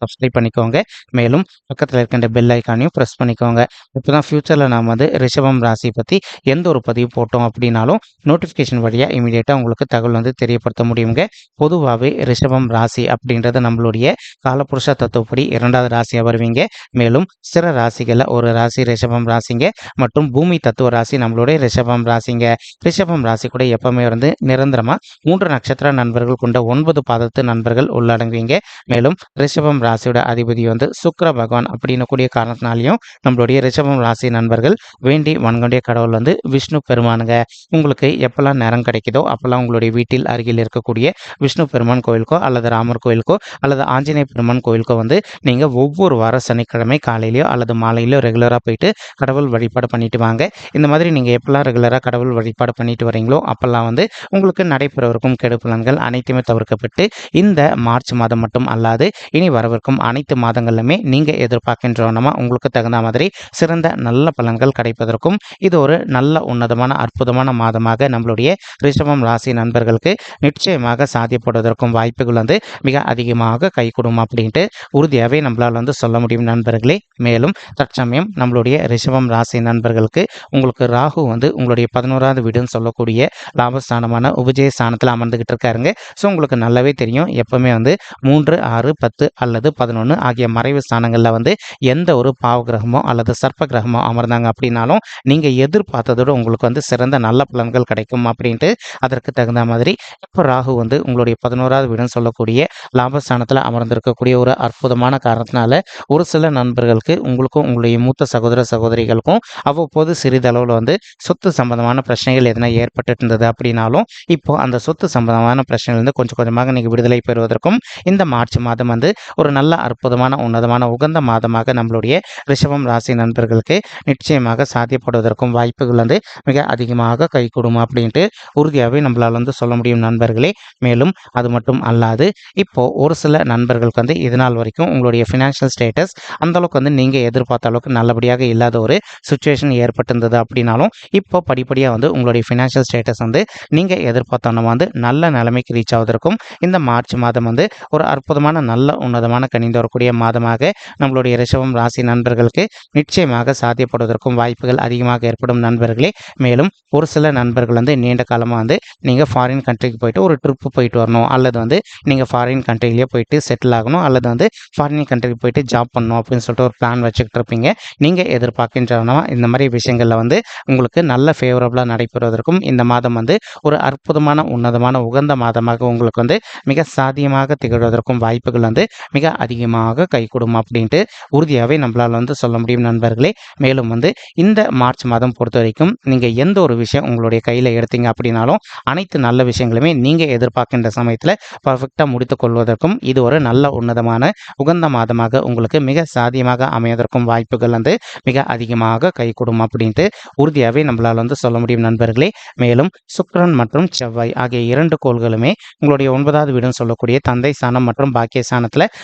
Subscribe பண்ணிக்கோங்க. மேலும் பக்கத்தில் இருக்கின்ற பெல் ஐக்கானையும் ப்ரெஸ் பண்ணிக்கோங்க. இப்போ தான் ஃப்யூச்சரில் நாம் வந்து ரிஷபம் ராசி பற்றி எந்த ஒரு பதிவு போட்டோம் அப்படின்னாலும் நோட்டிஃபிகேஷன் வழியாக இமீடியட்டாக உங்களுக்கு தகவல் வந்து தெரியப்படுத்த முடியுங்க. பொதுவாகவே ரிஷபம் ராசி அப்படின்றது நம்மளுடைய காலபுருஷ தத்துவப்படி இரண்டாவது ராசியாக வருவீங்க. மேலும் சிற ராசிகளில் ஒரு ராசி ரிஷபம் ராசிங்க மற்றும் பூமி தத்துவ ராசி நம்மளுடைய ரிஷபம் ராசிங்க. ரிஷபம் ராசி கூட எப்பவுமே வந்து நிரந்தரமாக மூன்று நட்சத்திர நண்பர்கள் கொண்ட ஒன்பது பாதத்து நண்பர்கள் உள்ளடங்குவீங்க. மேலும் ரிஷபம் ராசியோட அதிபதி வந்து சுக்கிர பகவான் அப்படின்னு கூடிய காரணத்தினாலையும் நம்மளுடைய ரிஷபம் ராசி நண்பர்கள் வேண்டி வணங்கக்கூடிய கடவுள் வந்து விஷ்ணு பெருமானுங்க. உங்களுக்கு எப்பெல்லாம் நேரம் கிடைக்குதோ அப்பெல்லாம் உங்களுடைய வீட்டில் அருகில் இருக்கக்கூடிய விஷ்ணு பெருமான் கோயிலுக்கோ அல்லது ராமர் கோயிலுக்கோ அல்லது ஆஞ்சநேய பெருமான் கோயிலுக்கோ வந்து நீங்கள் ஒவ்வொரு வார சனிக்கிழமை காலையிலையோ அல்லது மாலையிலோ ரெகுலராக போயிட்டு கடவுள் வழிபாடு பண்ணிட்டு வாங்க. இந்த மாதிரி நீங்கள் எப்பெல்லாம் ரெகுலராக கடவுள் வழிபாடு பண்ணிட்டு வரீங்களோ அப்பெல்லாம் வந்து உங்களுக்கு நடைபெறவிருக்கும் கெடு அனைத்துமே தவிர்க்கப்பட்டு இந்த மார்ச் மாதம் மட்டும் அல்லாது இனி வரவிருக்கும் அனைத்து மாதங்களிலுமே நீங்கள் எதிர்பார்க்கின்றவனமா உங்களுக்கு தகுந்த மாதிரி சிறந்த நல்ல பலன்கள் கிடைப்பதற்கும் இது ஒரு நல்ல உன்னதமான அற்புதமான மாதமாக நம்மளுடைய ரிஷபம் ராசி நண்பர்களுக்கு நிச்சயமாக சாத்தியப்படுவதற்கும் வாய்ப்புகள் வந்து மிக அதிகமாக கைகூடும் அப்படின்ட்டு உறுதியாகவே நம்மளால் வந்து சொல்ல முடியும் நண்பர்களே. மேலும் தற்சமயம் நம்மளுடைய ரிஷபம் ராசி நண்பர்களுக்கு உங்களுக்கு ராகு வந்து உங்களுடைய பதினோராவது வீடுன்னு சொல்லக்கூடிய லாபஸ்தானமான உபஜய ஸ்தானத்தில் அமர்ந்துகிட்டு இருக்காருங்க. ஸோ உங்களுக்கு நல்லாவே தெரியும். எப்பவுமே வந்து மூன்று ஆறு பத்து அல்லது பதினொன்று ஆகிய மறைவு ஸ்தானங்களில் வந்து எந்த ஒரு பாவ கிரகமோ அல்லது சர்ப்ப கிரகமோ அமர்ந்தாங்க அப்படின்னாலும் நீங்கள் எதிர்பார்த்ததோடு உங்களுக்கு வந்து சிறந்த நல்ல பலன்கள் கிடைக்கும் அப்படின்ட்டு அதற்கு தகுந்த மாதிரி இப்போ ராகு வந்து உங்களுடைய பதினோராவது வீடுன்னு சொல்லக்கூடிய லாபஸ்தானத்தில் அமர்ந்திருக்கக்கூடிய ஒரு அற்புதமான காரணத்தினால ஒரு சில நண்பர்களுக்கு உங்களுக்கும் உங்களுடைய மூத்த சகோதர சகோதரிகளுக்கும் அவ்வப்போது சிறிதளவில் வந்து சொத்து சம்பந்தமான பிரச்சனைகள் எதனா ஏற்பட்டு இருந்தது அப்படின்னாலும் இப்போ அந்த சொத்து சம்பந்தமான பிரச்சனையிலிருந்து கொஞ்சம் கொஞ்சமாக நீங்கள் விடுதலை பெறுவதற்கும் இந்த மார்ச் மாதம் வந்து ஒரு நல்ல அற்புதமான உன்னதமான உகந்த மாதமாக நம்மளுடைய ரிஷபம் ராசி நண்பர்களுக்கு நிச்சயமாக சாத்தியப்படுவதற்கும் வாய்ப்புகள் வந்து மிக அதிகமாக கைகூடும் அப்படின்ட்டு உறுதியாகவே நம்மளால் வந்து சொல்ல முடியும் நண்பர்களே. மேலும் அது மட்டும் அல்லாது இப்போ ஒரு சில நண்பர்களுக்கு வந்து இது நாள் வரைக்கும் உங்களுடைய ஃபினான்ஷியல் ஸ்டேட்டஸ் அந்த அளவுக்கு வந்து நீங்கள் எதிர்பார்த்த அளவுக்கு நல்லபடியாக இல்லாத ஒரு சுச்சுவேஷன் ஏற்பட்டிருந்தது அப்படின்னாலும் இப்போ படிப்படியாக வந்து உங்களுடைய ஃபினான்ஷியல் ஸ்டேட்டஸ் வந்து நீங்கள் எதிர்பார்த்தோன்னா வந்து நல்ல நிலைமைக்கு ரீச் ஆவதற்கும் இந்த மார்ச் மாதம் வந்து ஒரு அற்புதமான நல்ல உன்னதமான கணிந்து வரக்கூடிய மாதமாக நம்மளுடைய ரிஷபம் ராசி நண்பர்களுக்கு நிச்சயமாக சாத்தியப்படுவதற்கும் வாய்ப்புகள் அதிகமாக ஏற்படும் நண்பர்களே. மேலும் ஒரு சில நண்பர்கள் வந்து நீண்ட காலமாக வந்து நீங்கள் ஃபாரின் கண்ட்ரிக்கு போயிட்டு ஒரு ட்ரிப்பு போயிட்டு வரணும். அல்லது வந்து நீங்கள் ஃபாரின் கண்ட்ரிலேயே போயிட்டு செட்டில் ஆகணும். அல்லது வந்து ஃபாரின் கண்ட்ரிக்கு போயிட்டு ஜாப் பண்ணணும் அப்படின்னு சொல்லிட்டு ஒரு பிளான் வச்சுக்கிட்டு இருப்பீங்க. நீங்கள் எதிர்பார்க்கின்றவனா இந்த மாதிரி விஷயங்களில் வந்து உங்களுக்கு நல்ல ஃபேவரபுளாக நடைபெறுவதற்கும் இந்த மாதம் வந்து ஒரு அற்புதமான உன்னதமான உகந்த மாதமாக உங்களுக்கு வந்து மிக சாத்தியமாக திகழ்வதற்கும் வாய்ப்புகள் வந்து மிக அதிகமாக கைகூடும் அப்படின்ட்டு உறுதியாகவே நம்மளால் வந்து சொல்ல முடியும் நண்பர்களே. மேலும் வந்து இந்த மார்ச் மாதம் பொறுத்த வரைக்கும் நீங்கள் எந்த ஒரு விஷயம் உங்களுடைய கையில் எடுத்தீங்க அப்படின்னாலும் அனைத்து நல்ல விஷயங்களுமே நீங்கள் எதிர்பார்க்கின்ற சமயத்தில் பர்ஃபெக்டாக முடித்து கொள்வதற்கும் இது ஒரு நல்ல உன்னதமான உகந்த மாதமாக உங்களுக்கு மிக சாதியமாக அமைவதற்கும் வாய்ப்புகள் வந்து மிக அதிகமாக கைகூடும் அப்படின்ட்டு உறுதியாகவே நம்மளால் வந்து சொல்ல முடியும் நண்பர்களே. மேலும் சுக்ரன் மற்றும் செவ்வாய் ஆகிய இரண்டு கோள்களுமே உங்களுடைய ஒன்பதாவது வீடுன்னு சொல்லக்கூடிய தந்தை ஸ்தானம் மற்றும் பாக்கிய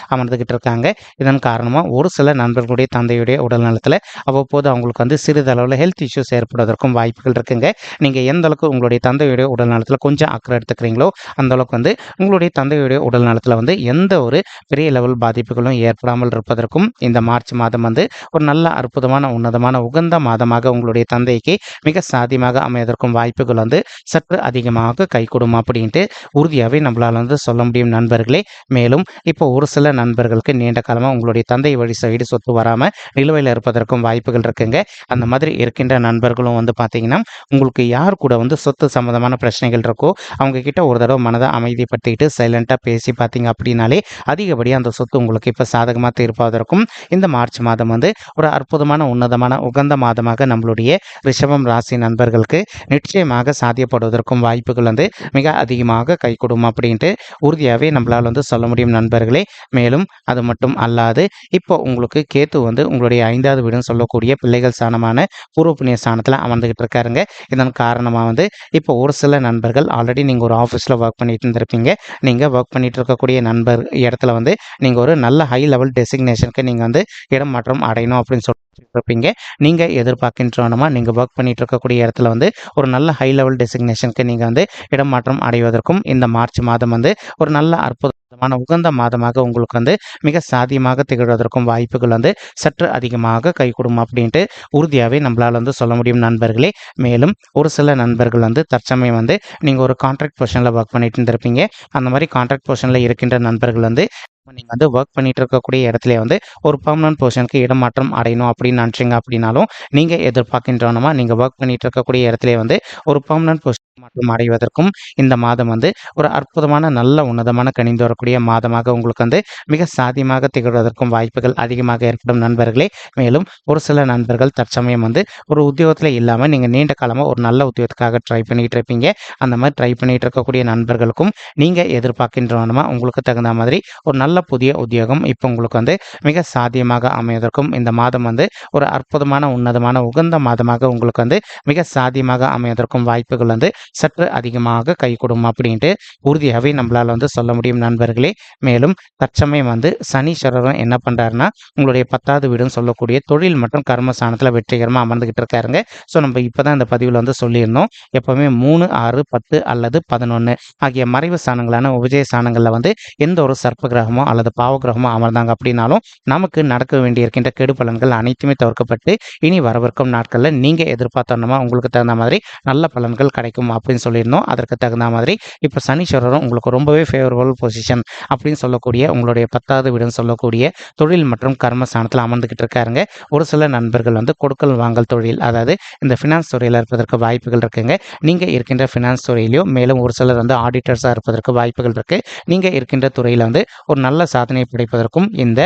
அமை அமர்ந்துகிட்டு இருக்காங்க. இதன் காரணமாக ஒரு சில நண்பர்களுடைய தந்தையுடைய உடல் நலத்தில் அவ்வப்போது அவங்களுக்கு வந்து சிறிதளவில் ஹெல்த் இஷ்யூஸ் ஏற்படுவதற்கும் வாய்ப்புகள் இருக்குங்க. நீங்கள் எந்த அளவுக்கு உங்களுடைய தந்தையுடைய உடல் நலத்தில் கொஞ்சம் அக்கறை எடுத்துக்கிறீங்களோ அந்த அளவுக்கு வந்து உங்களுடைய தந்தையுடைய உடல் நலத்தில் வந்து எந்த ஒரு பெரிய லெவல் பாதிப்புகளும் ஏற்படாமல் இருப்பதற்கும் இந்த மார்ச் மாதம் வந்து ஒரு நல்ல அற்புதமான உன்னதமான உகந்த மாதமாக உங்களுடைய தந்தைக்கு மிக சாத்தியமாக அமைவதற்கும் வாய்ப்புகள் வந்து சற்று அதிகமாக கைகூடும் அப்படின்ட்டு உறுதியாகவே நம்மளால் வந்து சொல்ல முடியும் நண்பர்களே. மேலும் இப்போ ஒரு சில நண்பர்களுக்கு நீண்ட காலமாக உங்களுடைய தந்தை வழி சைடு சொத்து வராமல் நிலுவையில் இருப்பதற்கும் வாய்ப்புகள் இருக்குங்க. அந்த மாதிரி இருக்கின்ற நண்பர்களும் வந்து பார்த்தீங்கன்னா உங்களுக்கு யார் கூட வந்து சொத்து சம்மந்தமான பிரச்சனைகள் இருக்கோ அவங்க கிட்ட ஒரு தடவை மனதை அமைதிப்படுத்திக்கிட்டு சைலண்ட்டாக பேசி பார்த்தீங்க அப்படின்னாலே அதிகப்படியாக அந்த சொத்து உங்களுக்கு இப்போ சாதகமாக தீர்ப்பதற்கும் இந்த மார்ச் மாதம் வந்து ஒரு அற்புதமான உன்னதமான உகந்த மாதமாக நம்மளுடைய ரிஷபம் ராசி நண்பர்களுக்கு நிச்சயமாக சாத்தியப்படுவதற்கும் வாய்ப்புகள் வந்து மிக அதிகமாக கைகூடும் அப்படின்ட்டு உறுதியாகவே நம்மளால் வந்து சொல்ல முடியும் நண்பர்களே. மேலும் மேலும் அது மட்டும் அல்லாது இப்போ உங்களுக்கு கேத்து வந்து உங்களுடைய ஐந்தாவது வீடுன்னு சொல்லக்கூடிய பிள்ளைகள் ஸ்தானமான பூர்வ புண்ணிய ஸ்தானத்தில் அமர்ந்துகிட்டு இருக்காருங்க இதன் காரணமாக வந்து இப்போ ஒரு சில நண்பர்கள் ஆல்ரெடி நீங்கள் ஒரு ஆஃபீஸில் ஒர்க் பண்ணிட்டு இருந்திருப்பீங்க. நீங்கள் ஒர்க் பண்ணிட்டு இருக்கக்கூடிய நண்பர் இடத்துல வந்து நீங்கள் ஒரு நல்ல ஹை லெவல் டெசிக்னேஷனுக்கு நீங்கள் வந்து இடம் மாற்றம் அடையணும் அப்படின்னு சொல்லி இருப்பீங்க. நீங்கள் எதிர்பார்க்கின்றோனமா நீங்கள் ஒர்க் பண்ணிட்டு இருக்கக்கூடிய இடத்துல வந்து ஒரு நல்ல ஹை லெவல் டெசிக்னேஷனுக்கு நீங்கள் வந்து இடம் மாற்றம் அடைவதற்கும் இந்த மார்ச் மாதம் வந்து ஒரு நல்ல அற்புதமான உகந்த மாதமாக உங்களுக்கு வந்து மிக சாதியமாக திகழ்வதற்கும் வாய்ப்புகள் வந்து சற்று அதிகமாக கைகூடும் அப்படின்ட்டு உறுதியாகவே நம்மளால் வந்து சொல்ல முடியும் நண்பர்களே. மேலும் ஒரு சில நண்பர்கள் வந்து தற்சமயம் வந்து நீங்கள் ஒரு கான்ட்ராக்ட் பொசிஷனில் ஒர்க் பண்ணிட்டு இருந்திருப்பீங்க அந்த மாதிரி கான்ட்ராக்ட் பொசிஷனில் இருக்கின்ற நண்பர்கள் வந்து நீங்கள் வந்து ஒர்க் பண்ணிட்டு இருக்கக்கூடிய இடத்துல வந்து ஒரு பர்மனன்ட் பொசிஷனுக்கு இடமாற்றம் அடையணும் அப்படின்னு நினச்சிங்க அப்படின்னாலும் நீங்கள் எதிர்பார்க்கின்றவனமா நீங்கள் ஒர்க் பண்ணிட்டு இருக்கக்கூடிய இடத்துல வந்து ஒரு பர்மனன்ட் பொசிஷன் மாற்றம் அடைவதற்கும் இந்த மாதம் வந்து ஒரு அற்புதமான நல்ல உன்னதமான கணிந்து வரக்கூடிய மாதமாக உங்களுக்கு வந்து மிக சாத்தியமாக திகழ்வதற்கும் வாய்ப்புகள் அதிகமாக ஏற்படும் நண்பர்களே. மேலும் ஒரு சில நண்பர்கள் தற்சமயம் வந்து ஒரு உத்தியோகத்தில் இல்லாமல் நீங்கள் நீண்ட காலமாக ஒரு நல்ல உத்தியோகத்துக்காக ட்ரை பண்ணிட்டு இருப்பீங்க. அந்த மாதிரி ட்ரை பண்ணிட்டு இருக்கக்கூடிய நண்பர்களுக்கும் நீங்கள் எதிர்பார்க்கின்றவனுமா உங்களுக்கு தகுந்த மாதிரி ஒரு நல்ல புதிய உத்தியோகம் இப்போ உங்களுக்கு வந்து மிக சாத்தியமாக அமைவதற்கும் இந்த மாதம் வந்து ஒரு அற்புதமான உன்னதமான உகந்த மாதமாக உங்களுக்கு வந்து மிக சாத்தியமாக அமைவதற்கும் வாய்ப்புகள் வந்து சற்று அதிகமாக கை கொடும் அப்படின்ட்டு உறுதியாகவே நம்மளால் வந்து சொல்ல முடியும் நண்பர்களே. மேலும் தற்சமயம் வந்து சனீஸ்வரரும் என்ன பண்ணுறாருன்னா உங்களுடைய பத்தாவது வீடுன்னு சொல்லக்கூடிய தொழில் மற்றும் கர்மஸ்தானத்தில் வெற்றிகரமாக அமர்ந்துகிட்டு இருக்காருங்க. ஸோ நம்ம இப்போ தான் இந்த பதிவில் வந்து சொல்லியிருந்தோம். எப்போவுமே மூணு ஆறு பத்து அல்லது பதினொன்று ஆகிய மறைவு ஸ்தானங்களான உபஜய ஸ்தானங்களில் வந்து எந்த ஒரு சர்ப்ப கிரகமோ அல்லது பாவ கிரகமோ அமர்ந்தாங்க அப்படின்னாலும் நமக்கு நடக்க வேண்டியிருக்கின்ற கெடு பலன்கள் அனைத்துமே தவிர்க்கப்பட்டு இனி வரவிருக்கும் நாட்களில் நீங்கள் எதிர்பார்த்தோன்னா உங்களுக்கு தகுந்த மாதிரி நல்ல பலன்கள் கிடைக்கும் அப்படின்னு சொல்லியிருந்தோம். அதற்கு தகுந்த மாதிரி இப்போ சனீஸ்வரரும் உங்களுக்கு ரொம்பவே ஃபேவரபுள் பொசிஷன் அப்படின்னு சொல்லக்கூடிய உங்களுடைய பத்தாவது வீடுன்னு சொல்லக்கூடிய தொழில் மற்றும் கர்மஸ்தானத்தில் அமர்ந்துக்கிட்டு இருக்காருங்க. ஒரு சில நண்பர்கள் வந்து கொடுக்கல் வாங்கல் தொழில் அதாவது இந்த ஃபினான்ஸ் துறையில் இருப்பதற்கு வாய்ப்புகள் இருக்குங்க. நீங்கள் இருக்கின்ற ஃபினான்ஸ் துறையிலையும் மேலும் ஒரு சிலர் வந்து ஆடிட்டர்ஸாக இருப்பதற்கு வாய்ப்புகள் இருக்குது நீங்கள் இருக்கின்ற துறையில் வந்து ஒரு நல்ல சாதனை படைப்பதற்கும் இந்த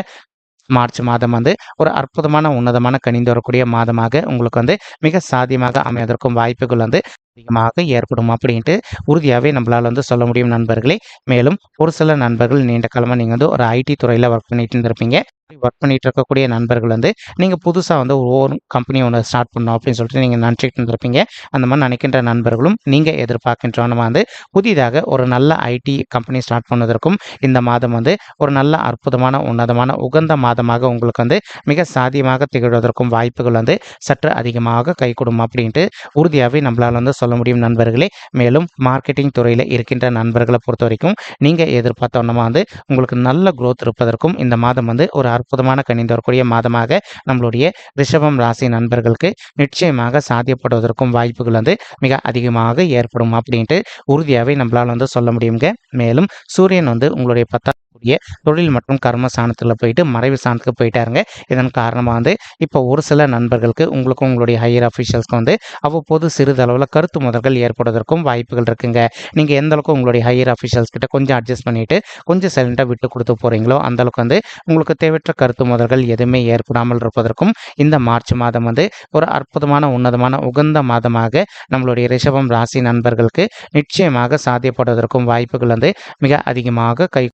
மார்ச் மாதம் வந்து ஒரு அற்புதமான உன்னதமான கணிந்து வரக்கூடிய மாதமாக உங்களுக்கு வந்து மிக சாத்தியமாக அமைவதற்கும் வாய்ப்புகள் வந்து அதிகமாக ஏற்படும் அப்படின்ட்டு உறுதியாகவே நம்மளால் வந்து சொல்ல முடியும் நண்பர்களே. மேலும் ஒரு சில நண்பர்கள் நீண்ட காலமாக நீங்கள் வந்து ஒரு ஐடி துறையில் ஒர்க் பண்ணிட்டு இருந்திருப்பீங்க. ஒர்க் பண்ணிட்டு இருக்கக்கூடிய நண்பர்கள் வந்து நீங்கள் புதுசாக வந்து ஒரு ஓன் கம்பெனி ஒன்று ஸ்டார்ட் பண்ணணும் அப்படின்னு சொல்லிட்டு நீங்கள் நினச்சிட்டு இருந்திருப்பீங்க. அந்த மாதிரி நினைக்கின்ற நண்பர்களும் நீங்கள் எதிர்பார்க்கின்றவன வந்து புதிதாக ஒரு நல்ல ஐடி கம்பெனி ஸ்டார்ட் பண்ணதற்கும் இந்த மாதம் வந்து ஒரு நல்ல அற்புதமான உன்னதமான உகந்த மாதமாக உங்களுக்கு வந்து மிக சாதியமாக திகழ்வதற்கும் வாய்ப்புகள் வந்து சற்று அதிகமாக கைகூடும் அப்படின்ட்டு உறுதியாகவே நம்மளால் வந்து சொல்ல முடியும் நண்பர்களே. மேலும் மார்க்கெட்டிங் துறையில் இருக்கின்ற நண்பர்களை பொறுத்த வரைக்கும் நீங்கள் எதிர்பார்த்தோன்னா வந்து உங்களுக்கு நல்ல குரோத் இருப்பதற்கும் இந்த மாதம் வந்து ஒரு அற்புதமான கணிந்து வரக்கூடிய மாதமாக நம்மளுடைய ரிஷபம் ராசி நண்பர்களுக்கு நிச்சயமாக சாத்தியப்படுவதற்கும் வாய்ப்புகள் வந்து மிக அதிகமாக ஏற்படும் அப்படின்ட்டு உறுதியாகவே நம்மளால் வந்து சொல்ல முடியுங்க. மேலும் சூரியன் வந்து உங்களுடைய பத்தாம் கூடிய தொழில் மற்றும் கர்ம சாணத்தில் போயிட்டு மறைவு சாணத்துக்கு போயிட்டாருங்க. இதன் காரணமாக வந்து இப்போ ஒரு சில நண்பர்களுக்கு உங்களுக்கும் உங்களுடைய ஹையர் அஃபீஷியல்ஸ்க்கு வந்து அவ்வப்போது சிறிதளவில் கருத்து முதல்கள் ஏற்படுவதற்கும் வாய்ப்புகள் இருக்குங்க. நீங்கள் எந்த அளவுக்கு உங்களுடைய ஹையர் அஃபீஷியல்ஸ் கிட்ட கொஞ்சம் அட்ஜஸ்ட் பண்ணிட்டு கொஞ்சம் சைலண்டாக விட்டு கொடுத்து போகிறீங்களோ அந்த அளவுக்கு வந்து உங்களுக்கு தேவையற்ற கருத்து முதல்கள் எதுவுமே ஏற்படாமல் இருப்பதற்கும் இந்த மார்ச் மாதம் வந்து ஒரு அற்புதமான உன்னதமான உகந்த மாதமாக நம்மளுடைய ரிஷபம் ராசி நண்பர்களுக்கு நிச்சயமாக சாத்தியப்படுவதற்கும் வாய்ப்புகள் வந்து மிக அதிகமாக கை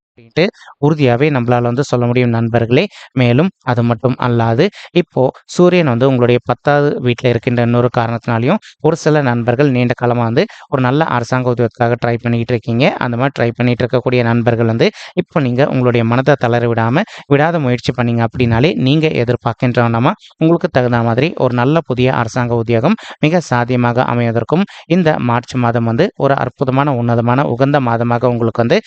உறுதியாகவே நம்மளால் வந்து சொல்ல முடியும் நண்பர்களே. மேலும் அது மட்டும் அல்லாது இப்போ சூரியன் வந்து உங்களுடைய பத்தாவது வீட்டில் இருக்கின்ற இன்னொரு காரணத்தினாலையும் ஒரு சில நண்பர்கள் நீண்ட காலமாக வந்து ஒரு நல்ல அரசாங்க உத்தியோகத்துக்காக ட்ரை பண்ணிக்கிட்டு இருக்கீங்க. அந்த மாதிரி ட்ரை பண்ணிட்டு இருக்கக்கூடிய நண்பர்கள் வந்து இப்போ நீங்கள் உங்களுடைய மனதை தளர விடாமல் விடாத முயற்சி பண்ணீங்க அப்படின்னாலே நீங்கள் எதிர்பார்க்கின்றவனமா உங்களுக்கு தகுந்த மாதிரி ஒரு நல்ல புதிய அரசாங்க உத்தியோகம் மிக சாத்தியமாக அமைவதற்கும் இந்த மார்ச் மாதம் வந்து ஒரு அற்புதமான உன்னதமான உகந்த மாதமாக உங்களுக்கு வந்து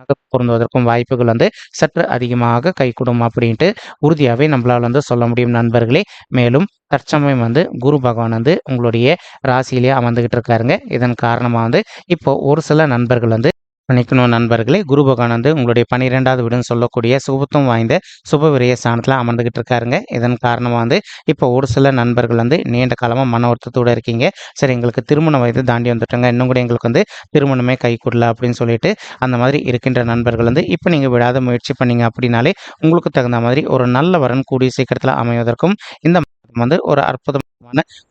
மிக பொருந்துவதற்கும் வாய்ப்புகள் வந்து சற்று அதிகமாக கைகூடும் அப்படின்ட்டு உறுதியாகவே நம்மளால் வந்து சொல்ல முடியும் நண்பர்களே. மேலும் தற்சமயம் வந்து குரு பகவான் வந்து உங்களுடைய ராசியிலே அமர்ந்துகிட்டு இருக்காருங்க. இதன் காரணமாக வந்து இப்போ ஒரு சில நண்பர்கள் வந்து நினைக்கணும் நண்பர்களே. குரு பகவான் வந்து உங்களுடைய பன்னிரெண்டாவது வீடுன்னு சொல்லக்கூடிய சுபத்துவம் வாய்ந்த சுப விரைய ஸ்தானத்தில் அமர்ந்துகிட்டு இருக்காருங்க. இதன் காரணமாக வந்து இப்போ ஒரு சில நண்பர்கள் வந்து நீண்ட காலமாக மன வருத்தத்தோடு இருக்கீங்க. சரி எங்களுக்கு திருமண வயது தாண்டி வந்துட்டோங்க. இன்னும் கூட எங்களுக்கு வந்து திருமணமே கை கூடல அப்படின்னு சொல்லிட்டு அந்த மாதிரி இருக்கின்ற நண்பர்கள் வந்து இப்போ நீங்கள் விடாத முயற்சி பண்ணீங்க அப்படின்னாலே உங்களுக்கு தகுந்த மாதிரி ஒரு நல்ல வரன் கூடிய சீக்கிரத்தில் அமைவதற்கும் இந்த வந்து ஒரு அற்புதம்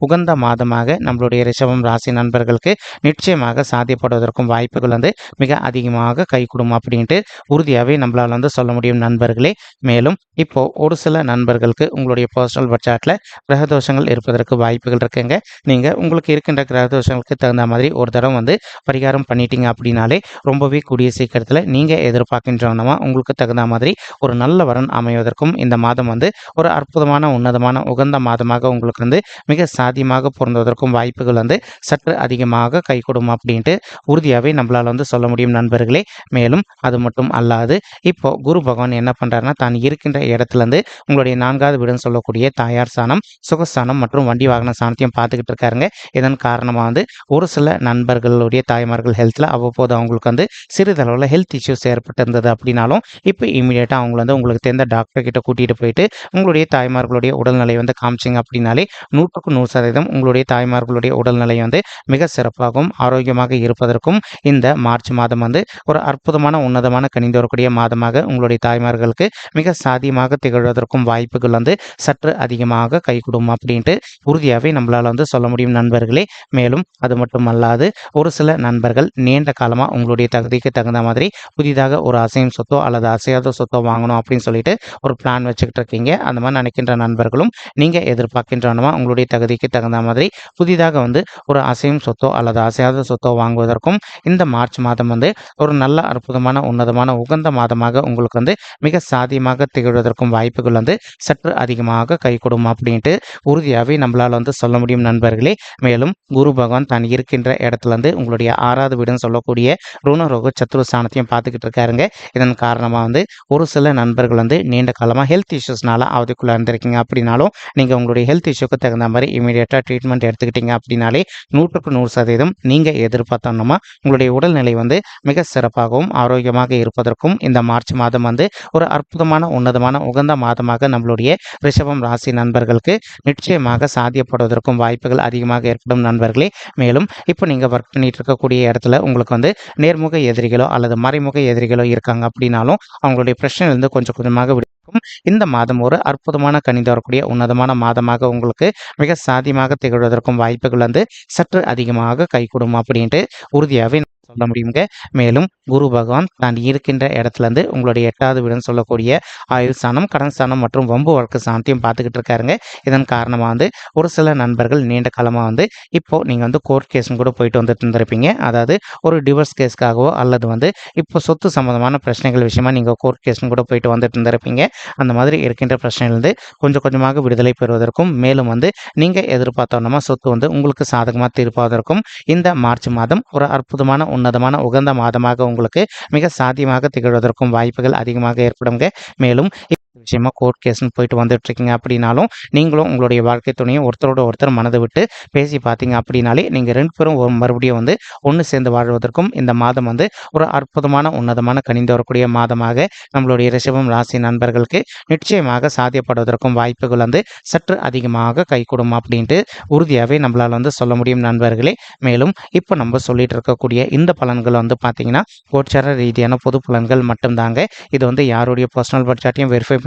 உகந்த மாதமாக நம்மளுடைய ரிஷபம் ராசி நண்பர்களுக்கு நிச்சயமாக சாத்தியப்படுவதற்கும் வாய்ப்புகள் வந்து மிக அதிகமாக கைகூடும் அப்படின்ட்டு உறுதியாகவே நம்மளால் வந்து சொல்ல முடியும் நண்பர்களே. மேலும் இப்போ ஒரு சில நண்பர்களுக்கு உங்களுடைய பர்சனல் பட்ஜெட்டில் கிரகதோஷங்கள் இருப்பதற்கு வாய்ப்புகள் இருக்குங்க. நீங்கள் உங்களுக்கு இருக்கின்ற கிரகதோஷங்களுக்கு தகுந்த மாதிரி ஒரு தடவை வந்து பரிகாரம் பண்ணிட்டீங்க அப்படின்னாலே ரொம்பவே கூடிய சீக்கிரத்தில் நீங்கள் எதிர்பார்க்கின்றவனமா உங்களுக்கு தகுந்த மாதிரி ஒரு நல்ல வரன் அமைவதற்கும் இந்த மாதம் வந்து ஒரு அற்புதமான உன்னதமான உகந்த மாதமாக உங்களுக்கு வந்து மிக சாதியமாக பொருந்துவதற்கும் வாய்ப்புகள் வந்து சற்று அதிகமாக கைகூடும் அப்படின்ட்டு உறுதியாகவே நம்மளால் வந்து சொல்ல முடியும் நண்பர்களே. மேலும் அது மட்டும் அல்லாது இப்போ குரு பகவான் என்ன பண்ணுறாருன்னா தான் இருக்கின்ற இடத்துலேருந்து உங்களுடைய நான்காவது வீடுன்னு சொல்லக்கூடிய தாயார் சாணம் சுகஸ்தானம் மற்றும் வண்டி வாகன சாணத்தையும் பார்த்துக்கிட்டு இருக்காருங்க. இதன் காரணமாக வந்து ஒரு சில நண்பர்களுடைய தாய்மார்கள் ஹெல்த்தில் அவ்வப்போது அவங்களுக்கு வந்து சிறிதளவில் ஹெல்த் இஷ்யூஸ் ஏற்பட்டிருந்தது அப்படின்னாலும் இப்போ இமீடியட்டாக அவங்கள வந்து உங்களுக்கு தெரிந்த டாக்டர் கிட்ட கூட்டிகிட்டு போயிட்டு உங்களுடைய தாய்மார்களுடைய உடல்நிலை வந்து காமிச்சிங்க அப்படின்னாலே நூற்றுக்கு நூறு சதவீதம் உங்களுடைய தாய்மார்களுடைய உடல்நிலை வந்து மிக சிறப்பாகவும் ஆரோக்கியமாக இருப்பதற்கும் இந்த மார்ச் மாதம் வந்து ஒரு அற்புதமான உன்னதமான கணிந்து வரக்கூடிய மாதமாக உங்களுடைய தாய்மார்களுக்கு மிக சாதியமாக திகழ்வதற்கும் வாய்ப்புகள் வந்து சற்று அதிகமாக கைகூடும் அப்படின்ட்டு உறுதியாகவே நம்மளால் வந்து சொல்ல முடியும் நண்பர்களே. மேலும் அது மட்டும் அல்லாது ஒரு சில நண்பர்கள் நீண்ட காலமாக உங்களுடைய தகுதிக்கு தகுந்த மாதிரி புதிதாக ஒரு அசையும் சொத்தோ அல்லது அசையாத சொத்தோ வாங்கணும் அப்படின்னு சொல்லிட்டு ஒரு பிளான் வச்சுக்கிட்டு இருக்கீங்க. அந்த மாதிரி நினைக்கின்ற நண்பர்களும் நீங்கள் எதிர்பார்க்கின்றனமா உங்களுடைய தகுதிக்கு தகுந்த மாதிரி புதிதாக வந்து ஒரு அசையும் சொத்தோ அல்லது அசையாத சொத்தோ வாங்குவதற்கும் இந்த மார்ச் மாதம் வந்து ஒரு நல்ல அற்புதமான உன்னதமான உகந்த மாதமாக உங்களுக்கு வந்து மிக சாதியமாக திகழ்வதற்கும் வாய்ப்புகள் வந்து சற்று அதிகமாக கைகூடும் அப்படின்ட்டு உறுதியாகவே நம்மளால் வந்து சொல்ல முடியும் நண்பர்களே. மேலும் குரு பகவான் தான் இருக்கின்ற இடத்துல இருந்து உங்களுடைய ஆறாவது வீடுன்னு சொல்லக்கூடிய ருணரோக சத்துரு ஸ்தானத்தையும் பார்த்துக்கிட்டு இருக்காருங்க. இதன் காரணமாக வந்து ஒரு சில நண்பர்கள் வந்து நீண்ட காலமாக ஹெல்த் இஷ்யூஸ்னால அவதிக்குள்ளே இருந்திருக்கீங்க அப்படின்னாலும் நீங்கள் உங்களுடைய ஹெல்த் இஷ்யூக்கு தகுந்த மாதிரி இமீடியட்டாக ட்ரீட்மெண்ட் எடுத்துக்கிட்டீங்க அப்படின்னாலே நூற்றுக்கு நூறு சதவீதம் நீங்கள் எதிர்பார்த்தோம்னா உங்களுடைய உடல்நிலை வந்து மிக சிறப்பாகவும் ஆரோக்கியமாக இருப்பதற்கும் இந்த மார்ச் மாதம் வந்து ஒரு அற்புதமான உன்னதமான உகந்த மாதமாக நம்மளுடைய ரிஷபம் ராசி நண்பர்களுக்கு நிச்சயமாக சாத்தியப்படுவதற்கும் வாய்ப்புகள் அதிகமாக ஏற்படும் நண்பர்களே. மேலும் இப்போ நீங்கள் ஒர்க் பண்ணிட்டு இருக்கக்கூடிய இடத்துல உங்களுக்கு வந்து நேர்முக எதிரிகளோ அல்லது மறைமுக எதிரிகளோ இருக்காங்க அப்படின்னாலும் அவங்களுடைய பிரச்சனையிலிருந்து கொஞ்சம் கொஞ்சமாக இருக்கும். இந்த மாதம் ஒரு அற்புதமான கணிதம் வரக்கூடிய உன்னதமான மாதமாக உங்களுக்கு மிக சாதியமாக திகழ்வதற்கும் வாய்ப்புகள் வந்து சற்று அதிகமாக கைகூடும் அப்படின்ட்டு உறுதியாகவே சொல்ல முடியுங்க. மேலும் குரு பகவான் தான் இருக்கின்ற இடத்துல இருந்து உங்களுடைய எட்டாவது வீடுன்னு சொல்லக்கூடிய ஆயுள் ஸ்தானம் கடன் ஸ்தானம் மற்றும் வம்பு வழக்கு ஸ்தானத்தையும் பார்த்துக்கிட்டு இருக்காருங்க. இதன் காரணமாக வந்து ஒரு சில நண்பர்கள் நீண்ட காலமாக வந்து இப்போ நீங்கள் வந்து கோர்ட் கேஸும் கூட போயிட்டு வந்துட்டு இருந்திருப்பீங்க. அதாவது ஒரு டிவோர்ஸ் கேஸ்க்காகவோ அல்லது வந்து இப்போ சொத்து சம்மந்தமான பிரச்சனைகள் விஷயமா நீங்கள் கோர்ட் கேஸ்னு கூட போயிட்டு வந்துட்டு இருந்திருப்பீங்க. அந்த மாதிரி இருக்கின்ற பிரச்சனையிலிருந்து கொஞ்சம் கொஞ்சமாக விடுதலை பெறுவதற்கும் மேலும் வந்து நீங்கள் எதிர்பார்த்தோன்னா சொத்து வந்து உங்களுக்கு சாதகமாக தீர்ப்பதற்கும் இந்த மார்ச் மாதம் ஒரு அற்புதமான உன்னதமான உகந்த மாதமாக உங்களுக்கு மிக சாத்தியமாக திகழ்வதற்கும் வாய்ப்புகள் அதிகமாக ஏற்படுங்க மேலும் விஷயமா கோர்ட் கேஸ்னு போயிட்டு வந்துட்டுருக்கீங்க அப்படின்னாலும் நீங்களும் உங்களுடைய வாழ்க்கை துணையும் ஒருத்தரோட ஒருத்தர் மனதை விட்டு பேசி பார்த்தீங்க அப்படின்னாலே நீங்கள் ரெண்டு பேரும் மறுபடியும் வந்து ஒன்று சேர்ந்து வாழ்வதற்கும் இந்த மாதம் வந்து ஒரு அற்புதமான உன்னதமான கணிந்து வரக்கூடிய மாதமாக நம்மளுடைய ரிஷபம் ராசி நண்பர்களுக்கு நிச்சயமாக சாத்தியப்படுவதற்கும் வாய்ப்புகள் வந்து சற்று அதிகமாக கைகூடும் அப்படின்ட்டு உறுதியாகவே நம்மளால் வந்து சொல்ல முடியும் நண்பர்களே. மேலும் இப்போ நம்ம சொல்லிட்டு இருக்கக்கூடிய இந்த பலன்கள் வந்து பார்த்தீங்கன்னா கோச்சார ரீதியான பொது பலன்கள் மட்டும்தாங்க. இது வந்து யாருடைய பர்சனல் பட்ஜெட்டையும் வெரிஃபை